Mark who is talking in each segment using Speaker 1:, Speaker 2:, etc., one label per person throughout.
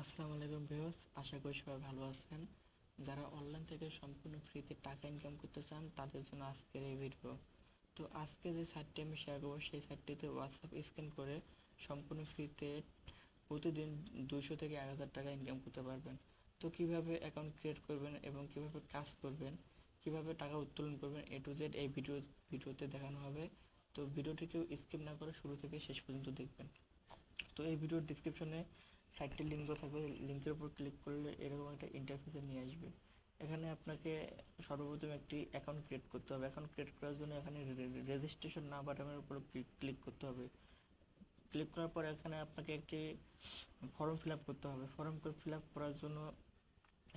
Speaker 1: আসসালামু আলাইকুম ভিউয়ার্স, আশা করি সবাই ভালো আছেন। যারা অনলাইন থেকে সম্পূর্ণ ফ্রিতে টাকা ইনকাম করতে চান, তাদের জন্য আজকের এই ভিডিও তো আজকে যে সাইটটি আমি শেয়ার করব, সেই সাইটটিতে হোয়াটসঅ্যাপ স্ক্যান করে সম্পূর্ণ ফ্রিতে প্রতিদিন দুশো থেকে এক হাজার টাকা ইনকাম করতে পারবেন। তো কীভাবে অ্যাকাউন্ট ক্রিয়েট করবেন এবং কীভাবে কাজ করবেন, কীভাবে টাকা উত্তোলন করবেন এ টু জেড এই ভিডিও ভিডিওতে দেখানো হবে। তো ভিডিওটি কেউ স্কিপ না করে শুরু থেকে শেষ পর্যন্ত দেখবেন। তো এই ভিডিওর ডিসক্রিপশনে সাইটটির লিঙ্ক থাকবে। লিঙ্কের উপর ক্লিক করলে এরকম একটা ইন্টারফেসে নিয়ে আসবে। এখানে আপনাকে সর্বপ্রথম একটি অ্যাকাউন্ট ক্রিয়েট করতে হবে। অ্যাকাউন্ট ক্রিয়েট করার জন্য এখানে রেজিস্ট্রেশন না বাটনের উপর ক্লিক করতে হবে। ক্লিক করার পর এখানে আপনাকে একটি ফর্ম ফিল আপ করতে হবে। ফর্ম ফিল আপ করার জন্য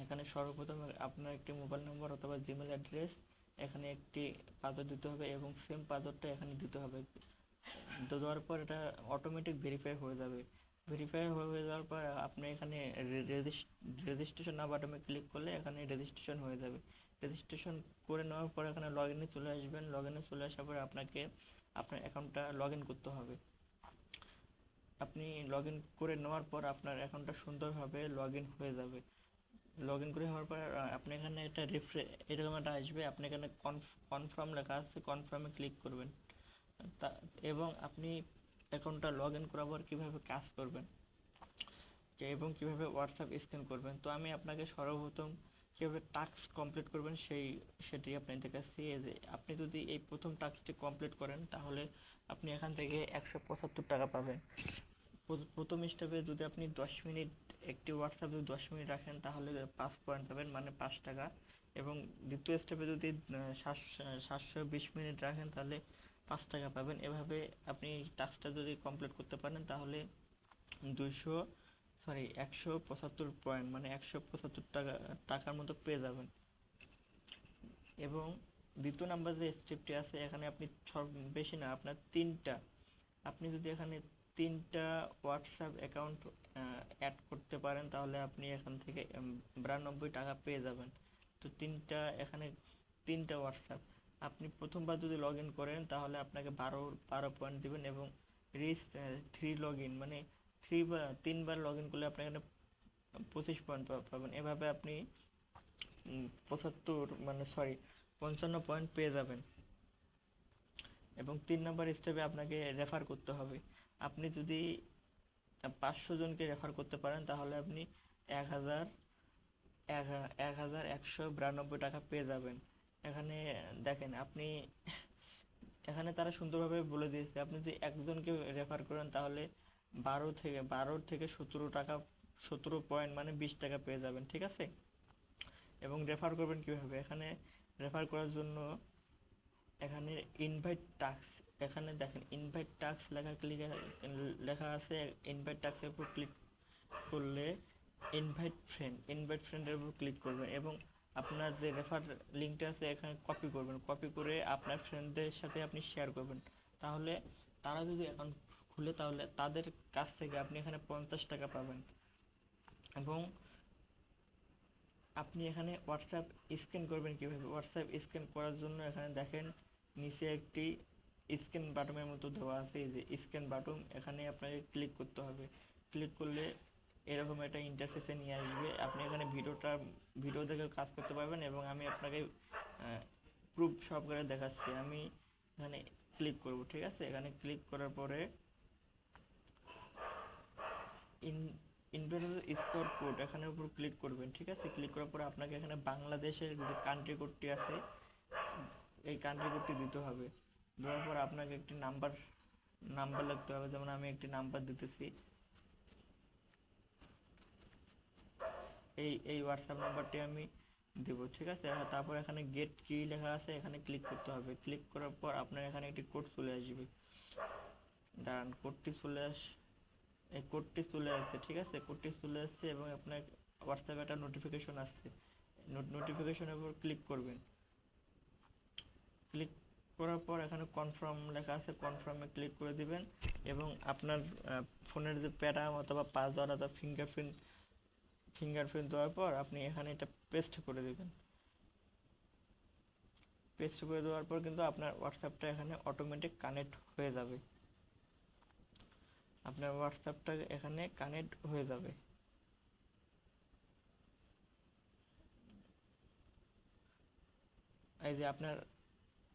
Speaker 1: এখানে সর্বপ্রথম আপনার একটি মোবাইল নম্বর অথবা জিমেল অ্যাড্রেস এখানে একটি পাসওয়ার্ড দিতে হবে এবং সেম পাসওয়ার্ডটা এখানে দিতে হবে। দেওয়ার পর এটা অটোমেটিক ভেরিফাই হয়ে যাবে। ভেরিফাই হয়ে যাওয়ার পর আপনি এখানে রেজিস্ট্রেশন বাটনে ক্লিক করলে এখানে রেজিস্ট্রেশন হয়ে যাবে। রেজিস্ট্রেশন করে নেওয়ার পর এখানে লগ ইনে চলে আসবেন। লগ ইনে চলে আসার পর আপনাকে আপনার অ্যাকাউন্টটা লগ ইন করতে হবে। আপনি লগ ইন করে নেওয়ার পর আপনার অ্যাকাউন্টটা সুন্দরভাবে লগ ইন হয়ে যাবে। লগ ইন করে হওয়ার পর আপনি এখানে একটা রিফ্রে এরকম একটা আসবে। আপনি এখানে কনফার্ম লেখা আছে। কনফার্মে ক্লিক করবেন। এবং আপনি অ্যাকাউন্টটা লগ ইন করার পর কীভাবে কাজ করবেন এবং কীভাবে হোয়াটসঅ্যাপ স্ক্যান করবেন। তো আমি আপনাকে সর্বপ্রথম কীভাবে টাস্ক কমপ্লিট করবেন সেই, সেটি আপনি দেখাচ্ছি। যে আপনি যদি এই প্রথম টাস্কটি কমপ্লিট করেন, তাহলে আপনি এখান থেকে একশো পঁচাত্তর টাকা পাবেন। প্রথম স্টেপে যদি আপনি দশ মিনিট, একটি হোয়াটসঅ্যাপ দশ মিনিট রাখেন, তাহলে পাঁচ পয়েন্ট পাবেন মানে পাঁচ টাকা। এবং দ্বিতীয় স্টেপে যদি সাতশো সাতশো বিশ মিনিট রাখেন, তাহলে পাঁচ টাকা পাবেন। এভাবে আপনি টাস্কটা যদি কমপ্লিট করতে পারেন, তাহলে দুইশো সরি একশো পঁচাত্তর পয়েন্ট মানে একশো পঁচাত্তর টাকা, টাকার মতো পেয়ে যাবেন। এবং দ্বিতীয় নাম্বার যে স্টেপটি আছে, এখানে আপনি সব, বেশি না, আপনার তিনটা, আপনি যদি এখানে তিনটা হোয়াটসঅ্যাপ অ্যাকাউন্ট অ্যাড করতে পারেন, তাহলে আপনি এখান থেকে বিরানব্বই টাকা পেয়ে যাবেন। তো তিনটা, এখানে তিনটা হোয়াটসঅ্যাপ আপনি প্রথমবার যদি লগ ইন করেন, তাহলে আপনাকে বারো বারো পয়েন্ট দেবেন এবং রিস থ্রি লগ ইন মানে থ্রি বা, তিনবার লগ ইন করলে আপনি এখানে পঁচিশ পয়েন্ট পাবেন। এভাবে আপনি পঁচাত্তর মানে সরি পঞ্চান্ন পয়েন্ট পেয়ে যাবেন। এবং তিন নম্বর স্টেপে আপনাকে রেফার করতে হবে। আপনি যদি পাঁচশো জনকে রেফার করতে পারেন, তাহলে আপনি এক হাজার এক হাজার একশো বিরানব্বই টাকা পেয়ে যাবেন। এখানে, দেখেন, আপনি, এখানে তারা সুন্দরভাবে বলে দিয়েছে, আপনি যদি একজনকে রেফার করেন তাহলে বারো থেকে বারো থেকে সতেরো টাকা, সতেরো পয়েন্ট মানে বিশ টাকা পেয়ে যাবেন, ঠিক আছে? এবং রেফার করবেন কীভাবে? এখানে রেফার করার জন্য এখানে ইনভাইট টাস্ক এখানে দেখেন ইনভাইট টাস্ক লেখা ক্লিক লেখা আছে ইনভাইট টাস্কের উপর ক্লিক করলে ইনভাইট ফ্রেন্ড ইনভাইট ফ্রেন্ডের উপর ক্লিক করবেন এবং আপনার যে রেফার লিঙ্কটা আছে এখানে কপি করবেন। কপি করে আপনার ফ্রেন্ডদের সাথে আপনি শেয়ার করবেন। তাহলে তারা যদি অ্যাকাউন্ট খুলে তাহলে তাদের কাছ থেকে আপনি এখানে পঞ্চাশ টাকা পাবেন। এবং আপনি এখানে হোয়াটসঅ্যাপ স্ক্যান করবেন কীভাবে? হোয়াটসঅ্যাপ স্ক্যান করার জন্য এখানে দেখেন, নিচে একটি স্ক্যান বাটনের মতো দেওয়া আছে। এই যে স্ক্যান বাটন এখানে আপনাকে ক্লিক করতে হবে। ক্লিক করলে এরকম একটা ইন্টারফেসে নিয়ে আসবে। আপনি এখানে ভিডিওটা, ভিডিও দেখে কাজ করতে পারবেন এবং আমি আপনাকে প্রুফ সহকারে দেখাচ্ছি। আমি এখানে ক্লিক করব, ঠিক আছে? এখানে ক্লিক করার পরে ইন স্কোর কোড এখানের উপর ক্লিক করবেন, ঠিক আছে? ক্লিক করার পরে আপনাকে এখানে বাংলাদেশের যে কান্ট্রি কোডটি আছে, এই কান্ট্রি কোডটি দিতে হবে। দেওয়ার পর আপনাকে একটি নাম্বার নাম্বার লিখতে হবে। যেমন আমি একটি নাম্বার দিতেছি। এই এই হোয়াটসঅ্যাপ নাম্বারটি আমি দেব, ঠিক আছে? তারপর এখানে গেট কি লেখা আছে, এখানে ক্লিক করতে হবে। ক্লিক করার পর আপনার এখানে একটি কোড চলে আসবে। দাঁড়ান কোডটি চলে আস, এই কোডটি চলে আসছে, ঠিক আছে? কোডটি চলে আসছে এবং আপনার হোয়াটসঅ্যাপে একটা নোটিফিকেশন আসছে। নোটিফিকেশনের উপর ক্লিক করবেন। ক্লিক করার পর এখানে কনফার্ম লেখা আছে কনফার্মে ক্লিক করে দিবেন এবং আপনার ফোনের যে প্যারাম অথবা পাসওয়ার্ড অথবা ফিঙ্গারপ্রিন্ট ফিঙ্গারপ্রিন্ট দেওয়ার পর আপনি এখানে এটা পেস্ট করে দেবেন। পেস্ট করে দেওয়ার পর কিন্তু আপনার হোয়াটসঅ্যাপটা এখানে অটোমেটিক কানেক্ট হয়ে যাবে। আপনার হোয়াটসঅ্যাপটা এখানে কানেক্ট হয়ে যাবে। এই যে আপনার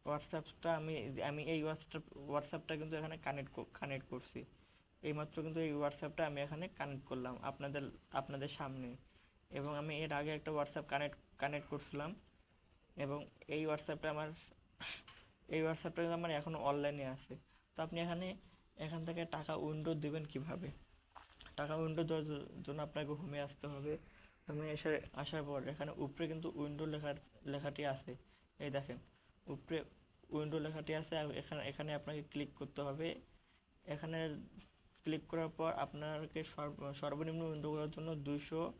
Speaker 1: হোয়াটসঅ্যাপটা আমি আমি এই হোয়াটসঅ্যাপ হোয়াটসঅ্যাপটা কিন্তু এখানে কানেক্ট কানেক্ট করছি। এইমাত্র কিন্তু এই হোয়াটসঅ্যাপটা আমি এখানে কানেক্ট করলাম আপনাদের আপনাদের সামনে। এবং আমি এর আগে একটা হোয়াটসঅ্যাপ কানেক্ট কানেক্ট করছিলাম। এবং এই হোয়াটসঅ্যাপটা আমার, এই হোয়াটসঅ্যাপটা কিন্তু আমার এখনও অনলাইনে আছে। তো আপনি এখানে, এখান থেকে টাকা উইন্ডো দিবেন কীভাবে? টাকা উইন্ডো দেওয়ার জন্য আপনাকে হোমে আসতে হবে। হোমে এসে আসার পর এখানে উপরে কিন্তু উইন্ডো লেখা লেখাটি আছে। এই দেখেন, উপরে উইন্ডো লেখাটি আছে। এখানে এখানে আপনাকে ক্লিক করতে হবে। এখানে ক্লিক করার পর আপনাকে সর্ব- সর্বনিম্ন উইন্ডো করার জন্য দুশো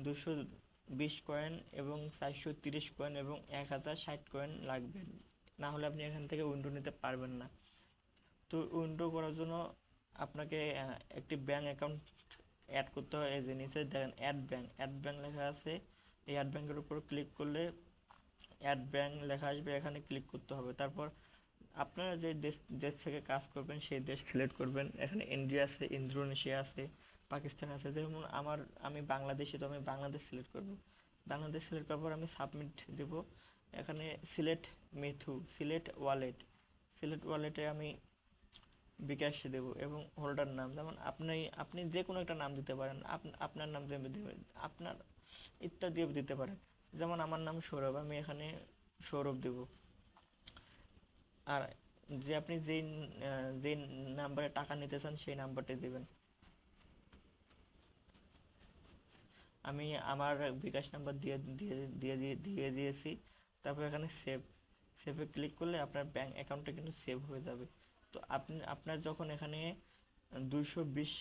Speaker 1: দুশো বিশ কয়েন এবং চারশো তিরিশ কয়েন এবং এক হাজার ষাট কয়েন লাগবে। না হলে আপনি এখান থেকে উইন্ডো নিতে পারবেন না। তো উইন্ডো করার জন্য আপনাকে একটি ব্যাংক অ্যাকাউন্ট অ্যাড করতে হয়। এই যে নিচে দেখেন অ্যাড ব্যাংক অ্যাড ব্যাংক লেখা আছে। এই অ্যাড ব্যাংকের উপর ক্লিক করলে অ্যাড ব্যাংক লেখা আসবে। এখানে ক্লিক করতে হবে। তারপর আপনারা যে দেশ দেশ থেকে কাজ করবেন, সেই দেশ সিলেক্ট করবেন। এখানে ইন্ডিয়া আছে ইন্দোনেশিয়া আছে পাকিস্তান আছে। যেমন আমার, আমি বাংলাদেশি, তো আমি বাংলাদেশ সিলেক্ট করব। বাংলাদেশ সিলেক্ট করার পর আমি সাবমিট দেব। এখানে select method select wallet select ওয়ালেটে আমি বিকাশ দেব এবং হোল্ডার নাম। যেমন আপনি আপনি যে কোনো একটা নাম দিতে পারেন। আপ- আপনার নাম দেবে দেবে আপনার ইত্যাদিও দিতে পারেন। যেমন আমার নাম সৌরভ, আমি এখানে সৌরভ দেব। আর যে আপনি যেই যেই নাম্বারে টাকা নিতে চান সেই নাম্বারটি দিবেন। আমি আমার বিকাশ নাম্বার দিয়ে দিয়ে দিয়ে দিয়ে দিয়ে দিয়েছি। তারপর এখানে সেভ সেভে ক্লিক করলে আপনার ব্যাংক অ্যাকাউন্টটা কিন্তু সেভ হয়ে যাবে। তো আপনি, আপনার যখন এখানে দুইশো বিশ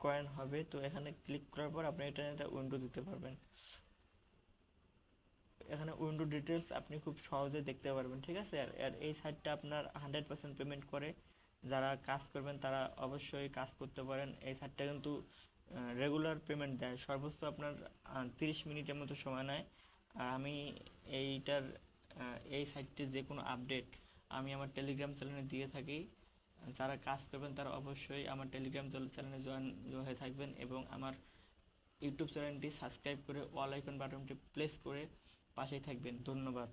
Speaker 1: কয়েন হবে, তো এখানে ক্লিক করার পর আপনি এটা একটা উইন্ডো দিতে পারবেন। এখানে উইন্ডো ডিটেলস আপনি খুব সহজে দেখতে পারবেন, ঠিক আছে? আর এই সাইটটা আপনার হান্ড্রেড পার্সেন্ট পেমেন্ট করে। যারা কাজ করবেন, তারা অবশ্যই কাজ করতে পারেন। এই সাইটটা কিন্তু রেগুলার পেমেন্ট দেয়। সর্বোচ্চ আপনার তিরিশ মিনিটের মতো সময় নেয়। আর আমি এইটার এই সাইটটির যে কোনো আপডেট আমি আমার টেলিগ্রাম চ্যানেলে দিয়ে থাকি। যারা কাজ করবেন, তারা অবশ্যই আমার টেলিগ্রাম চ্যানেলে জয়েন হয়ে থাকবেন এবং আমার ইউটিউব চ্যানেলটি সাবস্ক্রাইব করে অল আইকন বাটনটি প্রেস করে পাশেই থাকবেন ধন্যবাদ।